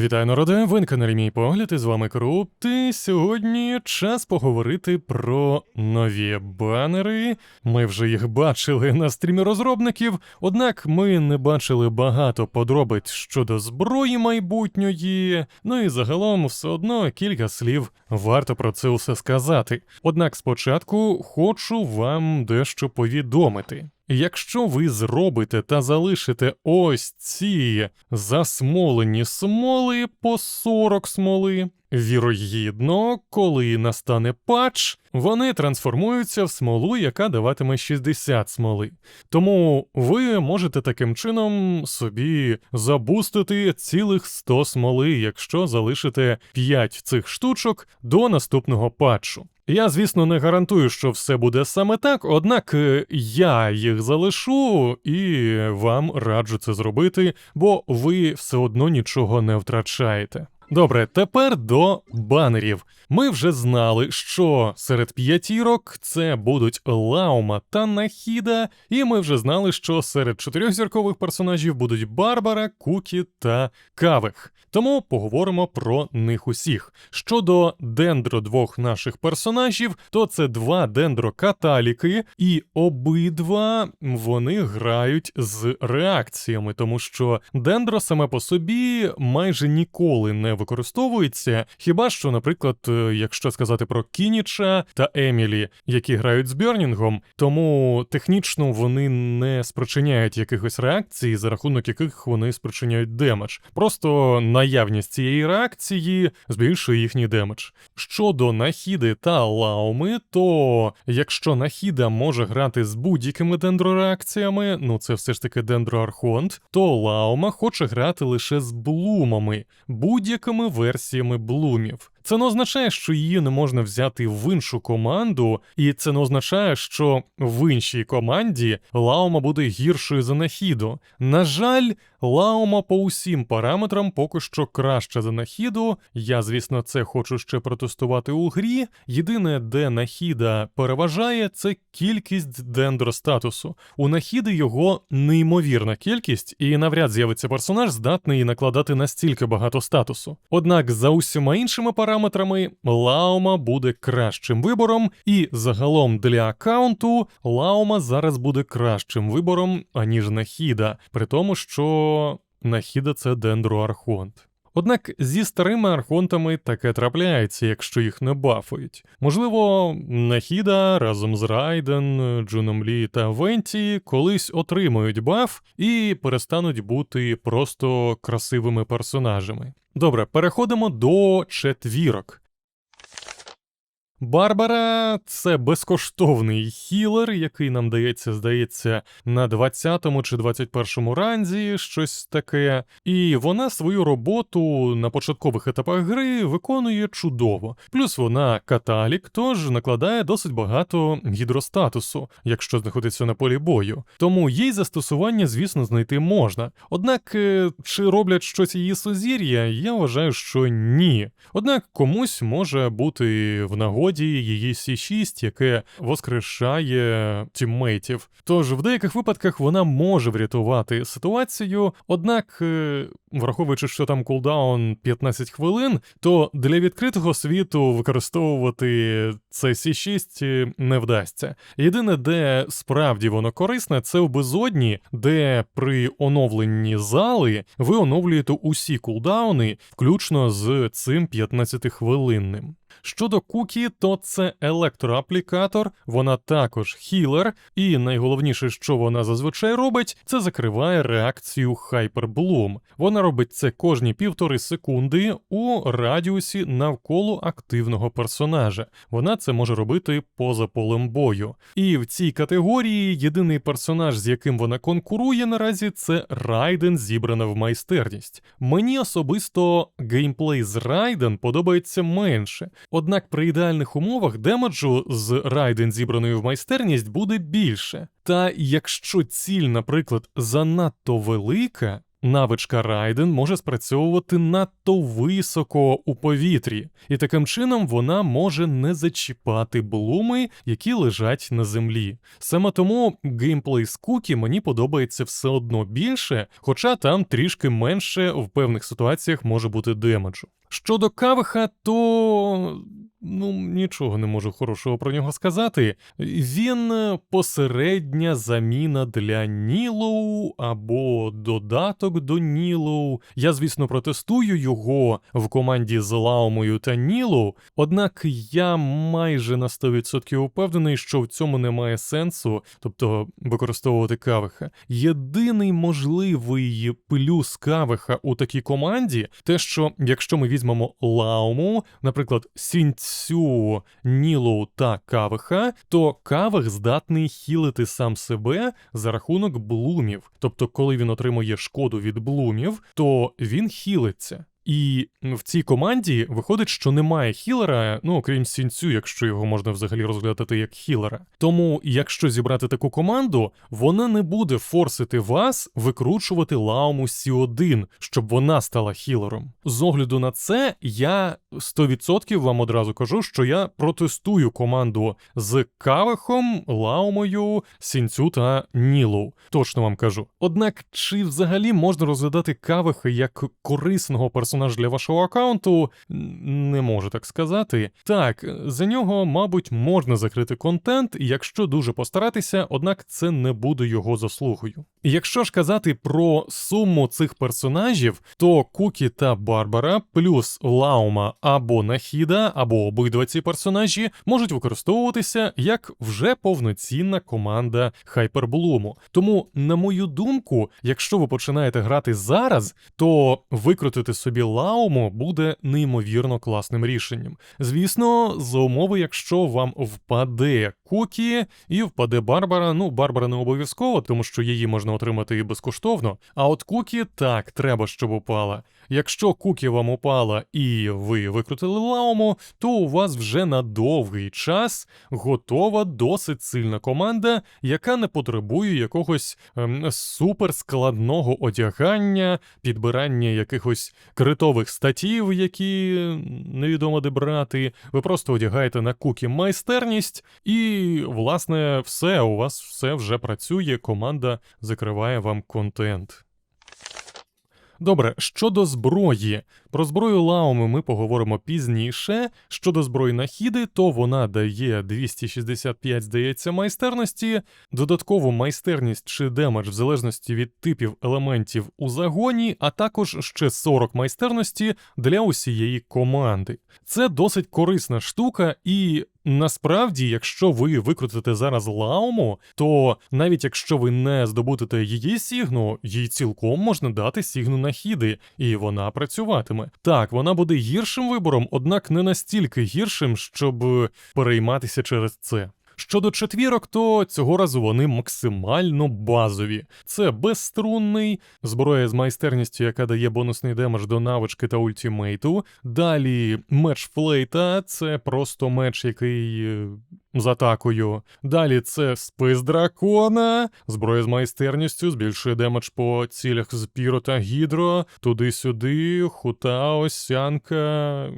Вітаю народе, ви на каналі мій погляд, і з вами Крупт. І сьогодні час поговорити про нові банери. Ми вже їх бачили на стрімі розробників, однак ми не бачили багато подробиць щодо зброї майбутньої. Ну і загалом все одно кілька слів варто про це усе сказати. Однак спочатку хочу вам дещо повідомити. Якщо ви зробите та залишите ось ці засмолені смоли по 40 смоли, вірогідно, коли настане патч, вони трансформуються в смолу, яка даватиме 60 смоли. Тому ви можете таким чином собі забустити цілих 100 смоли, якщо залишите 5 цих штучок до наступного патчу. Я, звісно, не гарантую, що все буде саме так, однак е, я їх залишу і вам раджу це зробити, бо ви все одно нічого не втрачаєте. Добре, тепер до банерів. Ми вже знали, що серед п'ятірок це будуть Лаума та Нахіда, і ми вже знали, що серед чотирьохзіркових персонажів будуть Барбара, Кукі та Кавих. Тому поговоримо про них усіх. Щодо дендро двох наших персонажів, то це два дендро-каталіки, і обидва вони грають з реакціями, тому що дендро саме по собі майже ніколи не використовується. Хіба що, наприклад, е, якщо сказати про Кініча та Емілі, які грають з Бьорнінгом, тому технічно вони не спричиняють якихось реакцій, за рахунок яких вони спричиняють демедж. Просто наявність цієї реакції збільшує їхній демедж. Щодо Нахіди та Лауми, то якщо Нахіда може грати з будь-якими дендрореакціями, ну це все ж таки дендроархонт, то Лаума хоче грати лише з блумами, будь-якими версіями блумів. Це не означає, що її не можна взяти в іншу команду, і це не означає, що в іншій команді Лаума буде гіршою за Нахіду. На жаль, Лаума по усім параметрам поки що краще за Нахіду. Я, звісно, це хочу ще протестувати у грі. Єдине, де Нахіда переважає, це кількість дендростатусу. У Нахіди його неймовірна кількість, і навряд з'явиться персонаж, здатний накладати настільки багато статусу. Однак за усіма іншими параметрами параметрами Лаума буде кращим вибором, і загалом для аккаунту Лаума зараз буде кращим вибором, аніж Нахіда, при тому, що Нахіда це дендроархонт. Однак зі старими архонтами таке трапляється, якщо їх не бафують. Можливо, Нахіда разом з Райден, Джуном Лі та Венті колись отримують баф і перестануть бути просто красивими персонажами. Добре, переходимо до четвірок. Барбара це безкоштовний хілер, який нам дається, здається, на 20-му чи 21-му ранзі, щось таке. І вона свою роботу на початкових етапах гри виконує чудово. Плюс вона каталік, тож накладає досить багато гідростатусу, якщо знаходиться на полі бою. Тому їй застосування, звісно, знайти можна. Однак, е, чи роблять щось її сузір'я, я вважаю, що ні. Однак комусь може бути в нагоді нагоді її Сі6, яке воскрешає тіммейтів. Тож в деяких випадках вона може врятувати ситуацію, однак, е, враховуючи, що там кулдаун 15 хвилин, то для відкритого світу використовувати це Сі6 не вдасться. Єдине, де справді воно корисне, це в безодні, де при оновленні зали ви оновлюєте усі кулдауни, включно з цим 15-хвилинним. Щодо Кукі, то це електроаплікатор, вона також хілер, і найголовніше, що вона зазвичай робить, це закриває реакцію Hyperbloom. Вона робить це кожні півтори секунди у радіусі навколо активного персонажа. Вона це може робити поза полем бою. І в цій категорії єдиний персонаж, з яким вона конкурує наразі, це Райден, зібрана в майстерність. Мені особисто геймплей з Райден подобається менше. Однак при ідеальних умовах демеджу з райден зібраної в майстерність буде більше. Та якщо ціль, наприклад, занадто велика, навичка Райден може спрацьовувати надто високо у повітрі, і таким чином вона може не зачіпати блуми, які лежать на землі. Саме тому геймплей з Кукі мені подобається все одно більше, хоча там трішки менше в певних ситуаціях може бути демеджу. Щодо кавиха, то ну нічого не можу хорошого про нього сказати. Він е, посередня заміна для Нілоу або додаток до Нілоу. Я, звісно, протестую його в команді з Лаумою та Нілоу, однак я майже на 100% впевнений, що в цьому немає сенсу, тобто використовувати кавиха. Єдиний можливий плюс кавиха у такій команді, те, що якщо ми візьмемо Лауму, наприклад, Сінцю, Нілу та Кавиха, то Кавих здатний хілити сам себе за рахунок блумів. Тобто, коли він отримує шкоду від блумів, то він хілиться. І в цій команді виходить, що немає хілера, ну окрім сінцю, якщо його можна взагалі розглядати як хілера. Тому, якщо зібрати таку команду, вона не буде форсити вас викручувати лауму Сі 1 щоб вона стала хілером. З огляду на це, я 100% вам одразу кажу, що я протестую команду з Кавихом, Лаумою, Сінцю та Нілоу. Точно вам кажу. Однак, чи взагалі можна розглядати Кавиха як корисного персонажа для вашого аккаунту? Не можу так сказати. Так, за нього, мабуть, можна закрити контент, якщо дуже постаратися, однак це не буде його заслугою. Якщо ж казати про суму цих персонажів, то Кукі та Барбара плюс Лаума або Нахіда, або обидва ці персонажі можуть використовуватися як вже повноцінна команда Хайперблуму. Тому, на мою думку, якщо ви починаєте грати зараз, то викрутити собі Лауму буде неймовірно класним рішенням. Звісно, за умови, якщо вам впаде Кукі і впаде Барбара. Ну, Барбара не обов'язково, тому що її можна отримати і безкоштовно. А от Кукі так, треба, щоб упала. Якщо Кукі вам упала і ви викрутили Лауму, то у вас вже на довгий час готова досить сильна команда, яка не потребує якогось ем, суперскладного одягання, підбирання якихось критових статів, які невідомо де брати. Ви просто одягаєте на кукі майстерність, і, власне, все, у вас все вже працює, команда закриває вам контент. Добре, щодо зброї. Про зброю Лауми ми поговоримо пізніше. Щодо зброї Нахіди, то вона дає 265, здається, майстерності, додаткову майстерність чи демедж в залежності від типів елементів у загоні, а також ще 40 майстерності для усієї команди. Це досить корисна штука, і насправді, якщо ви викрутите зараз Лауму, то навіть якщо ви не здобудете її сігну, їй цілком можна дати сігну Нахіди, і вона працюватиме. Так, вона буде гіршим вибором, однак не настільки гіршим, щоб перейматися через це. Щодо четвірок, то цього разу вони максимально базові. Це безструнний, зброя з майстерністю, яка дає бонусний демедж до навички та ультімейту. Далі меч флейта, це просто меч, який е, з атакою. Далі це спис дракона, зброя з майстерністю, збільшує демедж по цілях з піро та гідро, туди-сюди, хута, осянка,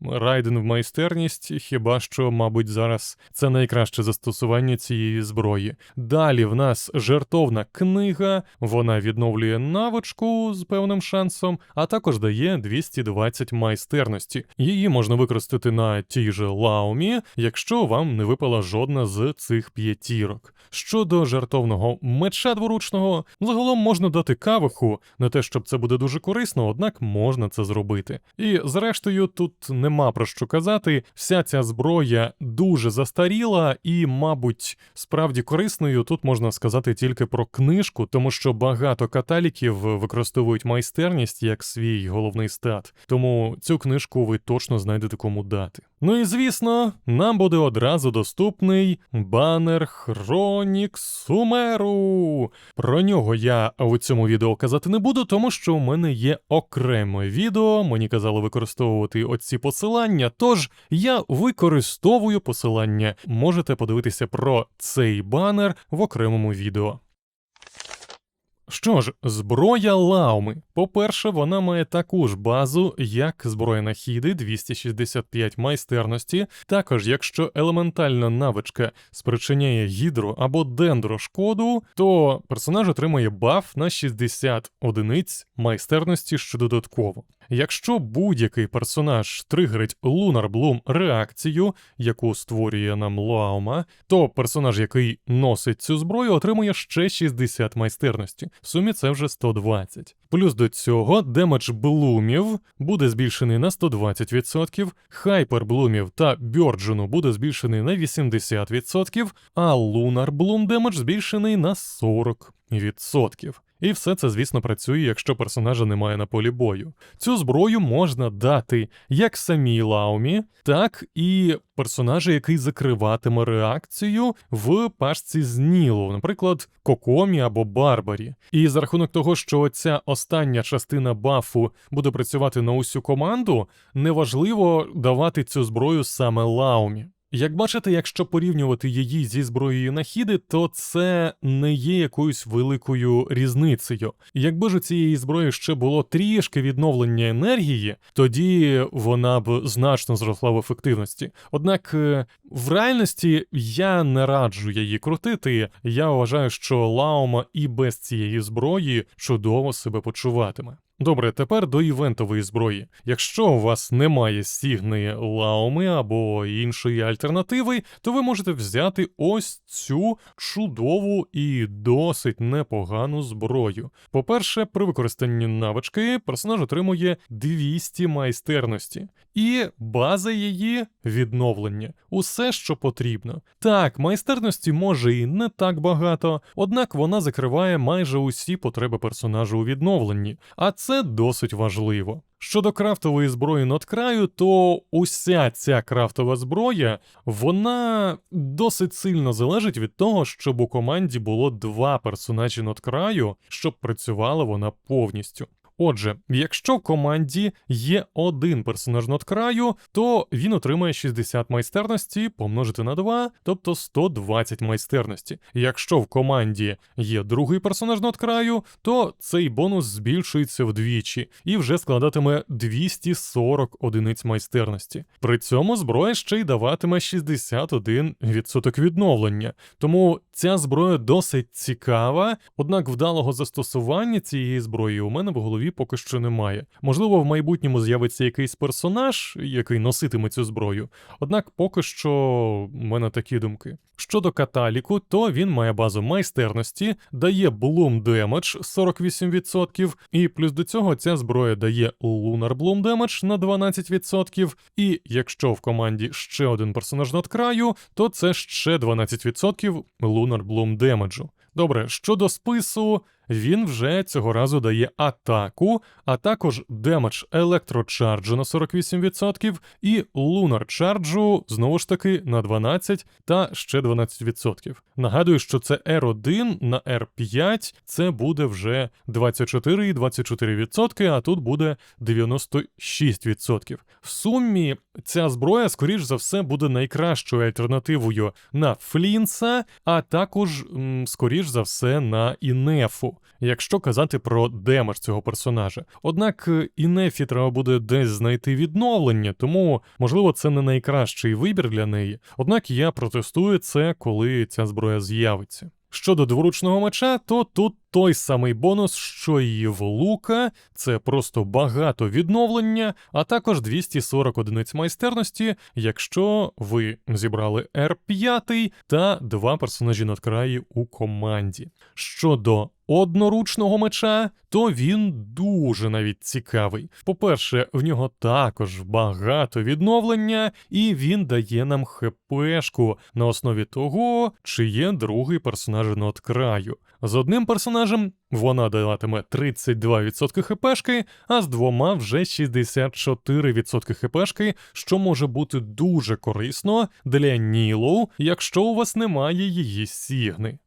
райден в майстерність, хіба що, мабуть, зараз це найкраще застосування цієї зброї. Далі в нас жертовна книга, вона відновлює навичку з певним шансом, а також дає 220 майстерності. Її можна використати на тій же лаумі, якщо вам не випала жодна з цих п'ятірок. Щодо жартовного меча дворучного, загалом можна дати кавиху, не те, щоб це буде дуже корисно, однак можна це зробити. І зрештою, тут нема про що казати. Вся ця зброя дуже застаріла і, мабуть, справді корисною тут можна сказати тільки про книжку, тому що багато каталіків використовують майстерність як свій головний стат. Тому цю книжку ви точно знайдете кому дати. Ну і звісно, нам буде одразу доступний банер Хронік Сумеру. Про нього я у цьому відео казати не буду, тому що у мене є окреме відео. Мені казали використовувати оці посилання. Тож я використовую посилання. Можете подивитися про цей банер в окремому відео. Що ж, зброя лауми. По-перше, вона має таку ж базу, як зброя Нахіди 265 майстерності. Також, якщо елементальна навичка спричиняє гідро або дендро шкоду, то персонаж отримує баф на 60 одиниць майстерності що додатково. Якщо будь-який персонаж тригерить Bloom реакцію, яку створює нам Лаума, то персонаж, який носить цю зброю, отримує ще 60 майстерності. В сумі це вже 120. Плюс до цього демедж блумів буде збільшений на 120%, хайпер блумів та бьорджену буде збільшений на 80%, а Bloom демедж збільшений на 40%. І все це, звісно, працює, якщо персонажа немає на полі бою. Цю зброю можна дати як самій Лаумі, так і персонажа, який закриватиме реакцію в пашці з Нілу, наприклад, Кокомі або Барбарі. І за рахунок того, що ця остання частина бафу буде працювати на усю команду, неважливо давати цю зброю саме Лаумі. Як бачите, якщо порівнювати її зі зброєю Нахіди, то це не є якоюсь великою різницею. Якби ж у цієї зброї ще було трішки відновлення енергії, тоді вона б значно зросла в ефективності. Однак е, в реальності я не раджу її крутити. Я вважаю, що Лаума і без цієї зброї чудово себе почуватиме. Добре, тепер до івентової зброї. Якщо у вас немає стігни лауми або іншої альтернативи, то ви можете взяти ось цю чудову і досить непогану зброю. По-перше, при використанні навички персонаж отримує 200 майстерності, і база її відновлення. Усе, що потрібно. Так, майстерності може і не так багато, однак вона закриває майже усі потреби персонажа у відновленні. А це це досить важливо. Щодо крафтової зброї ноткраю, то уся ця крафтова зброя, вона досить сильно залежить від того, щоб у команді було два персонажі ноткраю, щоб працювала вона повністю. Отже, якщо в команді є один персонаж ноткраю, то він отримає 60 майстерності помножити на 2, тобто 120 майстерності. Якщо в команді є другий персонаж ноткраю, то цей бонус збільшується вдвічі і вже складатиме 240 одиниць майстерності. При цьому зброя ще й даватиме 61% відновлення. Тому ця зброя досить цікава, однак вдалого застосування цієї зброї у мене в голові поки що немає. Можливо, в майбутньому з'явиться якийсь персонаж, який носитиме цю зброю. Однак поки що в мене такі думки. Щодо каталіку, то він має базу майстерності, дає Bloom Damage 48%, і плюс до цього ця зброя дає Lunar Bloom Damage на 12%, і якщо в команді ще один персонаж над краю, то це ще 12% Lunar Bloom Damage. Добре, щодо спису, він вже цього разу дає атаку, а також демедж електрочарджу на 48% і лунар чарджу знову ж таки на 12 та ще 12%. Нагадую, що це R1 на R5 це буде вже 24 і 24%, а тут буде 96%. В сумі ця зброя, скоріш за все, буде найкращою альтернативою на Флінса, а також, скоріш за все, на Інефу якщо казати про демедж цього персонажа. Однак е, і Нефі треба буде десь знайти відновлення, тому можливо це не найкращий вибір для неї. Однак я протестую це, коли ця зброя з'явиться. Щодо дворучного меча, то тут той самий бонус, що і в лука, це просто багато відновлення, а також 240 одиниць майстерності, якщо ви зібрали R5 та два персонажі надкраї у команді. Щодо одноручного меча, то він дуже навіть цікавий. По-перше, в нього також багато відновлення, і він дає нам хпшку на основі того, чи є другий персонаж надкраю. З одним персонажем вона даватиме 32% хпшки, а з двома вже 64% хпшки, що може бути дуже корисно для Нілу, якщо у вас немає її сігни.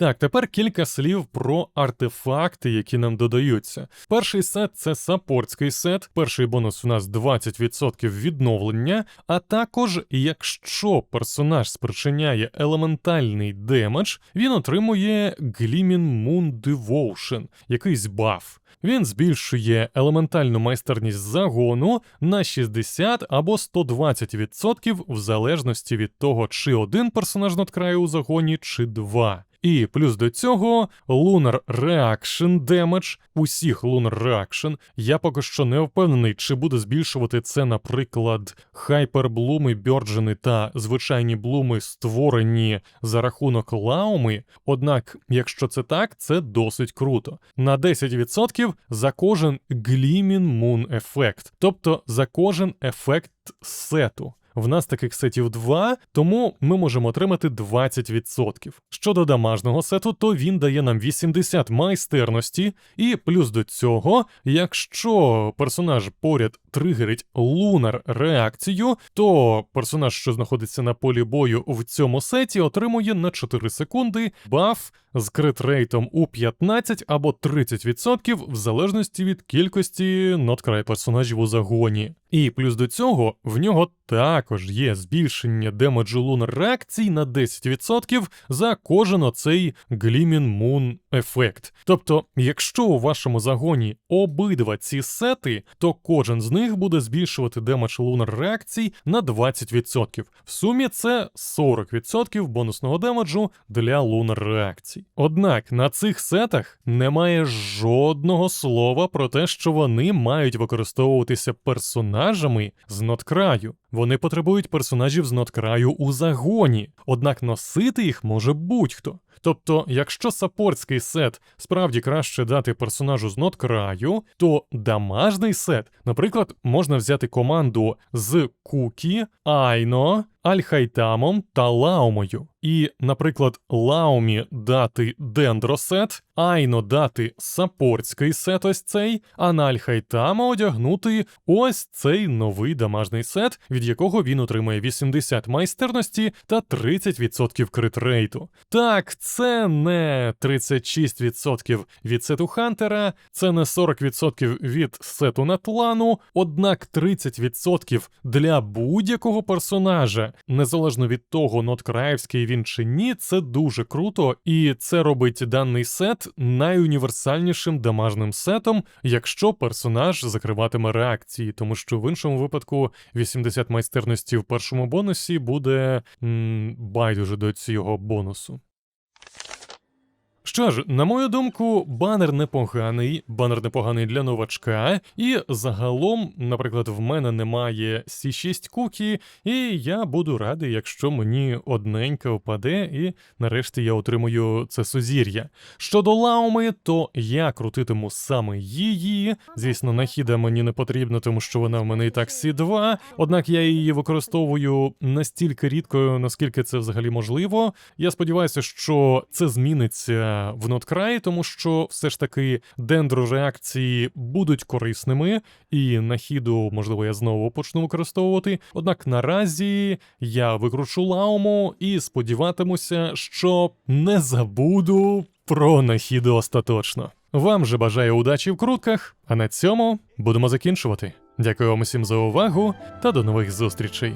Так, тепер кілька слів про артефакти, які нам додаються. Перший сет це саппортський сет. Перший бонус у нас 20% відновлення. А також, якщо персонаж спричиняє елементальний демедж, він отримує Gleaming Moon Devotion, якийсь баф. Він збільшує елементальну майстерність загону на 60 або 120% в залежності від того, чи один персонаж надкрає у загоні, чи два. І плюс до цього Lunar Reaction Damage, усіх Lunar Reaction. Я поки що не впевнений, чи буде збільшувати це, наприклад, хайперблуми, бьорджени та звичайні блуми, створені за рахунок лауми. Однак, якщо це так, це досить круто. На 10% за кожен Gleaming Moon ефект, тобто за кожен ефект сету. В нас таких сетів два, тому ми можемо отримати 20%. Щодо дамажного сету, то він дає нам 80 майстерності, і плюс до цього, якщо персонаж поряд тригерить лунар реакцію, то персонаж, що знаходиться на полі бою в цьому сеті, отримує на 4 секунди баф з крит-рейтом у 15 або 30% в залежності від кількості ноткрай персонажів у загоні. І плюс до цього в нього також є збільшення демеджу лунар реакцій на 10% за кожен оцей Gleaming Moon ефект. Тобто, якщо у вашому загоні обидва ці сети, то кожен з них буде збільшувати демедж лунар реакцій на 20%. В сумі це 40% бонусного демеджу для лунар реакцій. Однак на цих сетах немає жодного слова про те, що вони мають використовуватися персонажами з ноткраю. Вони потребують персонажів з ноткраю у загоні, однак носити їх може будь-хто. Тобто, якщо саппортський сет справді краще дати персонажу з ноткраю, то дамажний сет, наприклад, можна взяти команду з Кукі, Айно, Альхайтамом та Лаумою. І, наприклад, Лаумі дати дендросет, Айно дати саппортський сет ось цей, а на Альхайтама одягнути ось цей новий дамажний сет, від якого він отримає 80 майстерності та 30% критрейту. Так, це не 36% від сету Хантера, це не 40% від сету Натлану, однак 30% для будь-якого персонажа, незалежно від того, ноткраївський він чи ні, це дуже круто, і це робить даний сет найуніверсальнішим дамажним сетом, якщо персонаж закриватиме реакції, тому що в іншому випадку 80 майстерності в першому бонусі буде м, байдуже до цього бонусу. Що ж, на мою думку, банер непоганий, банер непоганий для новачка, і загалом, наприклад, в мене немає C6 кукі, і я буду радий, якщо мені одненька впаде, і нарешті я отримую це сузір'я. Щодо лауми, то я крутитиму саме її. Звісно, нахіда мені не потрібна, тому що вона в мене і так C2, однак я її використовую настільки рідко, наскільки це взагалі можливо. Я сподіваюся, що це зміниться в ноткраї, тому що все ж таки дендрореакції будуть корисними, і на хіду, можливо, я знову почну використовувати. Однак наразі я викручу лауму і сподіватимуся, що не забуду про нахіду остаточно. Вам же бажаю удачі в крутках, а на цьому будемо закінчувати. Дякую вам усім за увагу та до нових зустрічей.